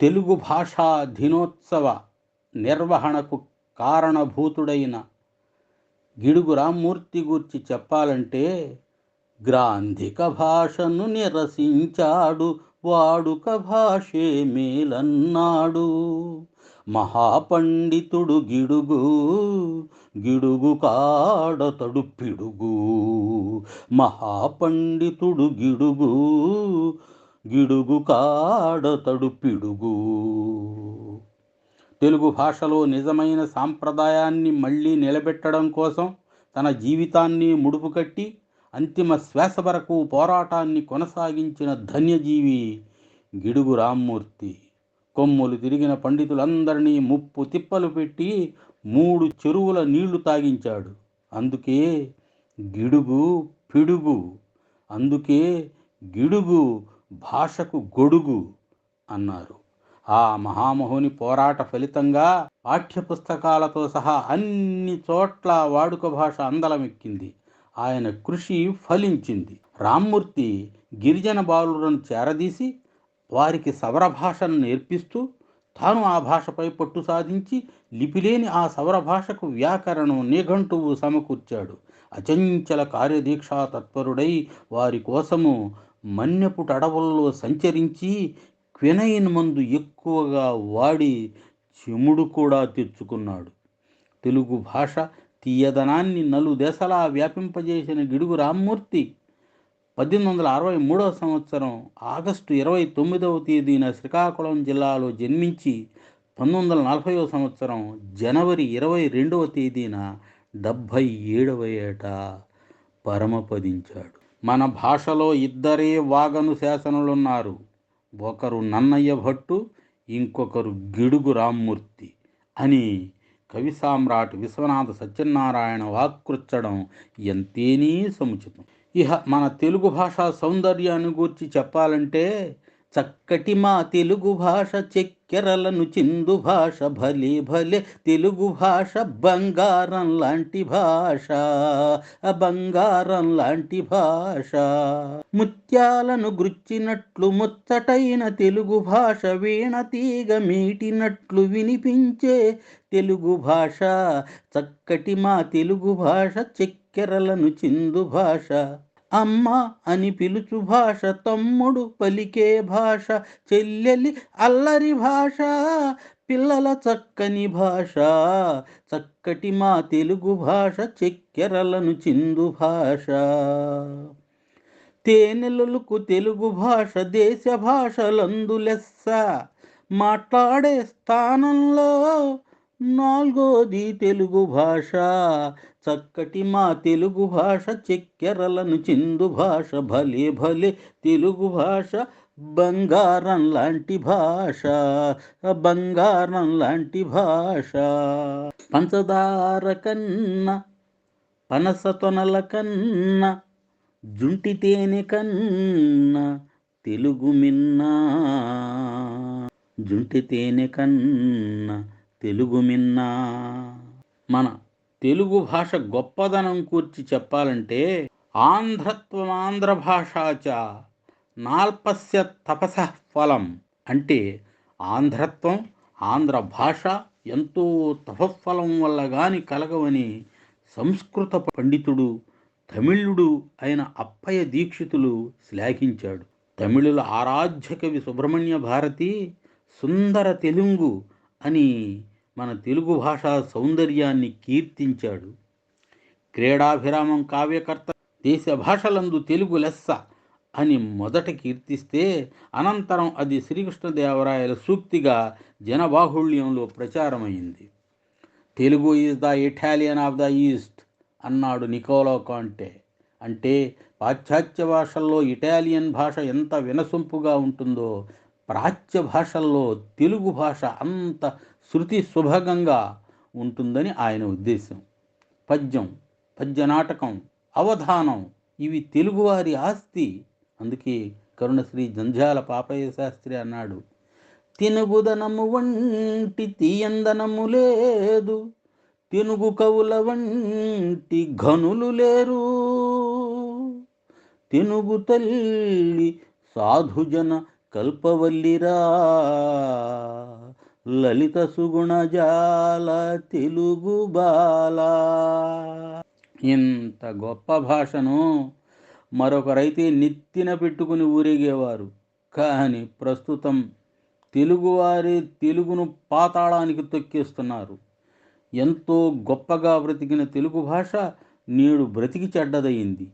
తెలుగు భాషా దినోత్సవ నిర్వహణకు కారణభూతుడైన గిడుగు రామ్మూర్తి గూర్చి చెప్పాలంటే గ్రాంధిక భాషను నిరసించాడు వాడుక భాషే మేలన్నాడు. మహాపండితుడు గిడుగు గిడుగు కాడతడు పిడుగు మహాపండితుడు గిడుగు గిడుగు కాడతడు పిడుగు తెలుగు భాషలో నిజమైన సాంప్రదాయాన్ని మళ్ళీ నిలబెట్టడం కోసం తన జీవితాన్ని ముడుపు కట్టి అంతిమ శ్వాస వరకు పోరాటాన్ని కొనసాగించిన ధన్యజీవి గిడుగు రామ్మూర్తి. కొమ్ములు తిరిగిన పండితులందరినీ ముప్పు తిప్పలు పెట్టి మూడు చెరువుల నీళ్ళు తాగించాడు. అందుకే గిడుగు పిడుగు. అందుకే గిడుగు భాషకు గొడుగు అన్నారు. ఆ మహామహుని పోరాట ఫలితంగా పాఠ్యపుస్తకాలతో సహా అన్ని చోట్ల వాడుక భాష అందలమెక్కింది. ఆయన కృషి ఫలించింది. రామ్మూర్తి గిరిజన బాలులను చేరదీసి వారికి సవర భాషను నేర్పిస్తూ తాను ఆ భాషపై పట్టు సాధించి లిపిలేని ఆ సవర భాషకు వ్యాకరణం నిఘంటువు సమకూర్చాడు. అచంచల కార్యదీక్షా తత్పరుడై వారి కోసము మన్యపుట అడవుల్లో సంచరించి క్వినైన్ మందు ఎక్కువగా వాడి చెముడు కూడా తెచ్చుకున్నాడు. తెలుగు భాష తీయదనాన్ని నలు దేశాలా వ్యాపింపజేసిన గిడుగు రామ్మూర్తి పద్దెనిమిది వందల అరవై మూడవ సంవత్సరం ఆగస్టు ఇరవై తొమ్మిదవ తేదీన శ్రీకాకుళం జిల్లాలో జన్మించి పంతొమ్మిది వందల నలభైవ సంవత్సరం జనవరి ఇరవై రెండవ తేదీన డెబ్భై ఏడవ ఏట పరమపదించాడు. మన భాషలో ఇద్దరే వాగను శాసనులున్నారు. ఒకరు నన్నయ్య భట్టు ఇంకొకరు గిడుగు రామ్మూర్తి అని కవి సామ్రాట్ విశ్వనాథ సత్యనారాయణ వాకృచ్చడం ఎంతేనీ సముచితం. ఇహ మన తెలుగు భాషా సౌందర్యాన్ని గూర్చి చెప్పాలంటే చక్కటి మా తెలుగు భాష చెక్ చెక్కెరలను చిందు భాష భలే భలే తెలుగు భాష బంగారం లాంటి భాష బంగారం లాంటి భాష. ముత్యాలను గుచ్చినట్లు ముచ్చటైన తెలుగు భాష వీణ తీగ మీటినట్లు వినిపించే తెలుగు భాష చక్కటి మా తెలుగు భాష చెక్కెరలను చిందు భాష. అమ్మ అని పిలుచు భాష తమ్ముడు పలికే భాష చెల్లెలి అల్లరి భాష పిల్లల చక్కని భాష చక్కటి మా తెలుగు భాష చెక్కెరలను చిందు భాష. తేనెలలకు తెలుగు భాష దేశ భాషలందులెస్స మాట్లాడే స్థానంలో నాలుగోది తెలుగు భాష. చక్కటి మా తెలుగు భాష చెక్కెరలను చిందు భాష భలే భలే తెలుగు భాష బంగారం లాంటి భాష బంగారం లాంటి భాష. పంచదార కన్నా పనస తొనల కన్నా జుంటి తేనె కన్నా తెలుగు మిన్నా. జుంటి తేనె కన్నా తెలుగు మిన్నా. మన తెలుగు భాష గొప్పదనం కూర్చి చెప్పాలంటే ఆంధ్రత్వమాంధ్ర భాషాచ నాల్పస్య తపస ఫలం. అంటే ఆంధ్రత్వం ఆంధ్ర భాష ఎంతో తపఫలం వల్ల గాని కలగవని సంస్కృత పండితుడు తమిళుడు అయిన అప్పయ్య దీక్షితులు శ్లాఘించాడు. తమిళుల ఆరాధ్య కవి సుబ్రహ్మణ్య భారతి సుందర తెలుగు అని మన తెలుగు భాషా సౌందర్యాన్ని కీర్తించాడు. క్రీడాభిరామం కావ్యకర్త దేశ భాషలందు తెలుగు లెస్స అని మొదట కీర్తిస్తే అనంతరం అది శ్రీకృష్ణదేవరాయల సూక్తిగా జనబాహుళ్యంలో ప్రచారమైంది. Telugu is the Italian of the East అన్నాడు నికోలో కాంటే. అంటే పాశ్చాత్య భాషల్లో ఇటాలియన్ భాష ఎంత వినసొంపుగా ఉంటుందో ప్రాచ్య భాషల్లో తెలుగు భాష అంత శృతి సుభగంగా ఉంటుందని ఆయన ఉద్దేశం. పద్యం పద్య నాటకం అవధానం ఇవి తెలుగువారి ఆస్తి. అందుకే కరుణశ్రీ జంజాల పాపయ్య శాస్త్రి అన్నాడు తినుగుదనము వంటి తీయందనము లేదు తినుగు కవుల వంటి ఘనులు లేరు. తినుగు తల్లి సాధుజన కల్పవల్లిరా. లలిత సుగుణజాల తెలుగు బాల. ఇంత గొప్ప భాషను మరొకరైతే నెత్తిన పెట్టుకుని ఊరేగేవారు. కానీ ప్రస్తుతం తెలుగువారి తెలుగును పాతాళానికి తొక్కేస్తున్నారు. ఎంతో గొప్పగా బ్రతికిన తెలుగు భాష నేడు బ్రతికి చెడ్డదయింది.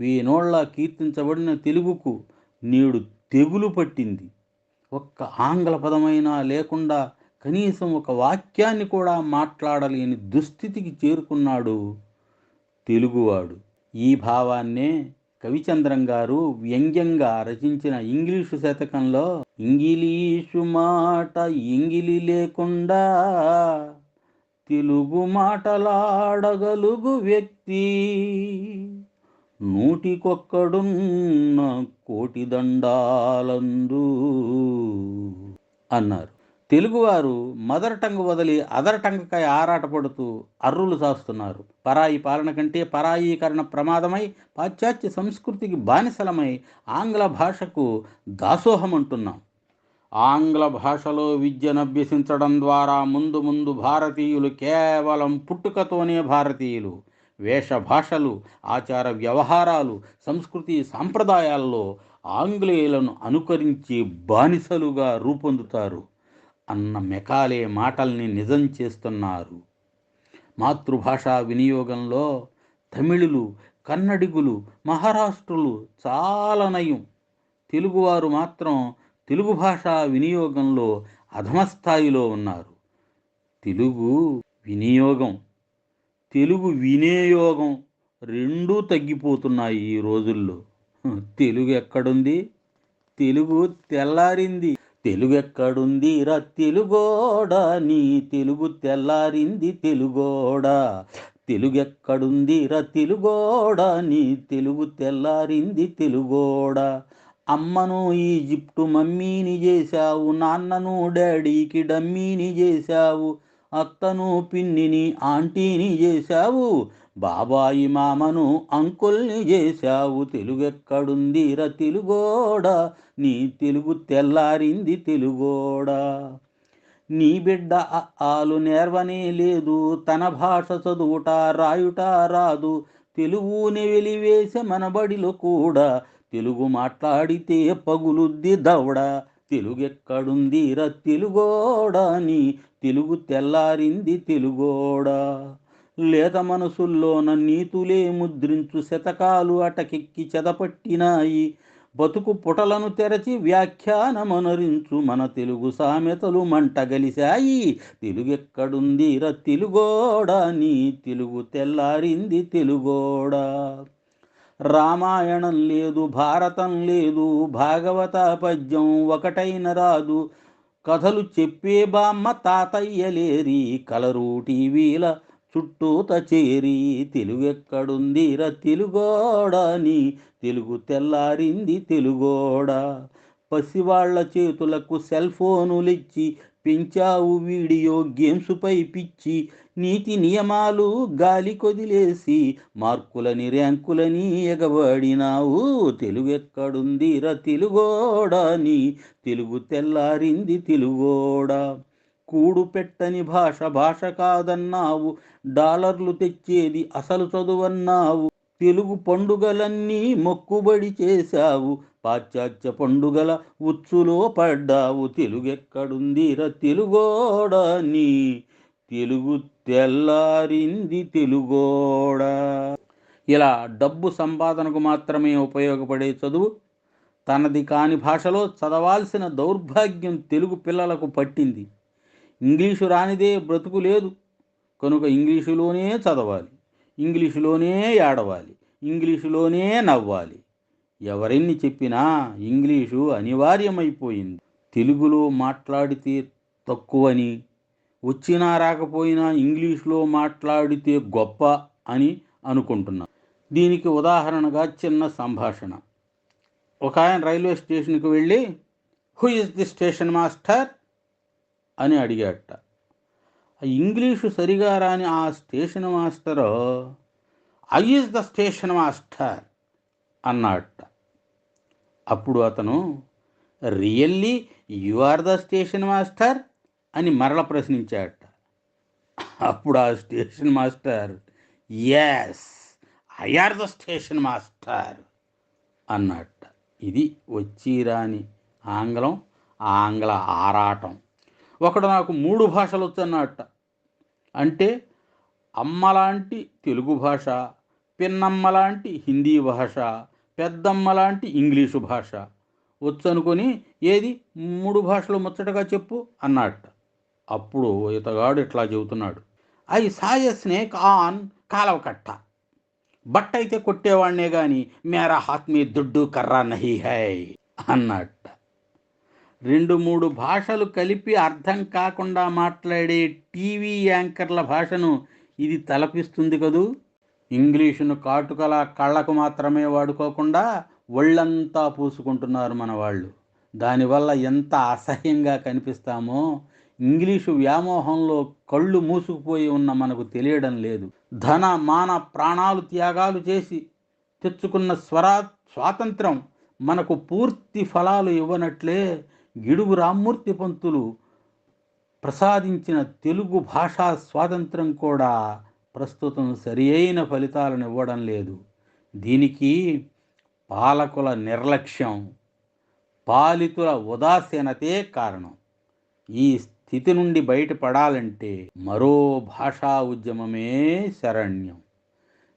వేనోళ్ళ కీర్తించబడిన తెలుగుకు నేడు తెగులు పట్టింది. ఒక్క ఆంగ్ల పదమైనా లేకుండా కనీసం ఒక వాక్యాన్ని కూడా మాట్లాడలేని దుస్థితికి చేరుకున్నాడు తెలుగువాడు. ఈ భావాన్నే కవిచంద్రం గారు వ్యంగ్యంగా రచించిన ఇంగ్లీషు శతకంలో ఇంగిలీషు మాట ఎంగిలి లేకుండా తెలుగు మాటలాడగలుగు వ్యక్తి. నూటికొక్కడున్న కోటి దండాలందు అన్నారు. తెలుగువారు మదర్ టంగ్ వదిలి అదర్ టంగ్కై ఆరాటపడుతూ అర్రులు సాస్తున్నారు. పరాయి పాలన కంటే పరాయీకరణ ప్రమాదమై పాశ్చాత్య సంస్కృతికి బానిసలమై ఆంగ్ల భాషకు దాసోహం అంటున్నాం ఆంగ్ల భాషలో విద్యను అభ్యసించడం ద్వారా ముందు ముందు భారతీయులు కేవలం పుట్టుకతోనే భారతీయులు. వేషభాషలు ఆచార వ్యవహారాలు సంస్కృతి సాంప్రదాయాల్లో ఆంగ్లేయులను అనుకరించి బానిసలుగా రూపొందుతారు అన్న మెకాలే మాటల్ని నిజం చేస్తున్నారు. మాతృభాషా వినియోగంలో తమిళులు కన్నడిగులు మహారాష్ట్రులు చాలా నయం తెలుగువారు మాత్రం తెలుగు భాషా వినియోగంలో అధమస్థాయిలో ఉన్నారు. తెలుగు వినియోగం తెలుగు వినియోగం రెండూ తగ్గిపోతున్నాయి ఈ రోజుల్లో. తెలుగు ఎక్కడుంది? తెలుగు తెల్లారింది. తెలుగు ఎక్కడుంది రా తెలుగోడా? నీ తెలుగు తెల్లారింది తెలుగోడా. తెలుగు ఎక్కడుంది రా తెలుగోడా? నీ తెలుగు తెల్లారింది తెలుగోడా. అమ్మను ఈజిప్టు మమ్మీని చేశావు నాన్నను డాడీకి డమ్మీని చేశావు అత్తను పిన్నిని ఆంటీని చేశావు. బాబాయి మామను అంకుల్ని చేశావు. తెలుగెక్కడుంది ర తెలుగోడా. నీ తెలుగు తెల్లారింది తెలుగోడా. నీ బిడ్డ ఆలు నేర్వనే లేదు. తన భాష చదువుట రాయుట రాదు. తెలుగుని వెలివేసే మన బడిలో కూడా తెలుగు మాట్లాడితే పగులుద్ది దవడ. తెలుగెక్కడుంది ర తెలుగోడా తెలుగు తెల్లారింది తెలుగోడా. లేత మనసుల్లోన నీతులే ముద్రించు శతకాలు అటకెక్కి చెదపట్టినాయి. బతుకు పుటలను తెరచి వ్యాఖ్యానమనరించు మన తెలుగు సామెతలు మంటగలిశాయి. తెలుగెక్కడుంది ర తెలుగోడా నీ తెలుగు తెల్లారింది తెలుగోడా. రామాయణం లేదు భారతం లేదు భాగవత పద్యం ఒకటైన రాదు. కథలు చెప్పే బామ్మ తాతయ్యలేరి కలరు టీవీల చుట్టూత చేరి. తెలుగెక్కడుందిరా ర తెలుగోడని తెలుగు తెల్లారింది తెలుగోడా. పసివాళ్ళ చేతులకు సెల్ ఫోనులిచ్చి పెంచావు వీడియో గేమ్స్పై పిచ్చి నీతి నియమాలు గాలి కొదిలేసి మార్కులని ర్యాంకులని ఎగబడినావు. తెలుగెక్కడుందిరా ర తెలుగోడని తెలుగు తెల్లారింది తెలుగోడా. కూడు పెట్టని భాష భాష కాదన్నావు. డాలర్లు తెచ్చేది అసలు చదువన్నావు. తెలుగు పండుగలన్నీ మొక్కుబడి చేశావు. పాశ్చాత్య పండుగల ఉచ్చులో పడ్డావు తెలుగెక్కడుందిరా తెలుగోడ నీ తెలుగు తెల్లారింది తెలుగోడ. ఇలా డబ్బు సంపాదనకు మాత్రమే ఉపయోగపడే చదువు. తనది కాని భాషలో చదవాల్సిన దౌర్భాగ్యం తెలుగు పిల్లలకు పట్టింది. ఇంగ్లీషు రానిదే బ్రతుకు లేదు. కనుక ఇంగ్లీషులోనే చదవాలి. ఇంగ్లీషులోనే ఏడవాలి. ఇంగ్లీషులోనే నవ్వాలి. ఎవరెన్ని చెప్పినా ఇంగ్లీషు అనివార్యమైపోయింది. తెలుగులో మాట్లాడితే తక్కువని వచ్చినా రాకపోయినా ఇంగ్లీష్లో మాట్లాడితే గొప్ప అని అనుకుంటున్నాను దీనికి ఉదాహరణగా చిన్న సంభాషణ. ఒక ఆయన రైల్వే స్టేషన్కి వెళ్ళి who is the station master? అని అడిగాట ఇంగ్లీషు సరిగా రాని ఆ station master I is the station master అన్నాడు. అప్పుడు అతను really you are the station master? అని మరల ప్రశ్నించాట అప్పుడు ఆ station master yes I are the station master అన్నట్ట ఇది వచ్చిరాని ఆంగ్లం ఆంగ్ల ఆరాటం. ఒకడు నాకు మూడు భాషలు వచ్చన్నట్ట అంటే అమ్మలాంటి తెలుగు భాష పిన్నమ్మ లాంటి హిందీ భాష పెద్దమ్మ లాంటి ఇంగ్లీషు భాష. వచ్చనుకొని ఏది? మూడు భాషలు ముచ్చటగా చెప్పు అన్నట్ట అప్పుడు ఇతగాడు ఇట్లా చెబుతున్నాడు. ఐ సాయ స్నేక్ ఆన్ కాలవకట్ట. బట్ట అయితే కొట్టేవాడినే కానీ మేరా హాత్ మీ దుడ్డు కర్రా నహి హై అన్నట్ట రెండు మూడు భాషలు కలిపి అర్థం కాకుండా మాట్లాడే టీవీ యాంకర్ల భాషను ఇది తలపిస్తుంది కదూ? ఇంగ్లీషును కాటుకల కళ్ళకు మాత్రమే వాడుకోకుండా ఒళ్ళంతా పూసుకుంటున్నారు మన వాళ్ళు దానివల్ల ఎంత అసహ్యంగా కనిపిస్తామో ఇంగ్లీషు వ్యామోహంలో కళ్ళు మూసుకుపోయి ఉన్న మనకు తెలియడం లేదు. ధన మాన ప్రాణాలు త్యాగాలు చేసి తెచ్చుకున్న స్వరా స్వాతంత్రం మనకు పూర్తి ఫలాలు ఇవ్వనట్లే గిడుగు రామ్మూర్తి పంతులు ప్రసాదించిన తెలుగు భాషా స్వాతంత్రం కూడా ప్రస్తుతం సరి అయిన ఫలితాలను ఇవ్వడం లేదు. దీనికి పాలకుల నిర్లక్ష్యం పాలితుల ఉదాసీనతే కారణం. ఈ స్థితి నుండి బయటపడాలంటే మరో భాషా ఉద్యమమే శరణ్యం.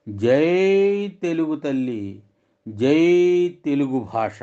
జై తెలుగు తల్లి జై తెలుగు భాష.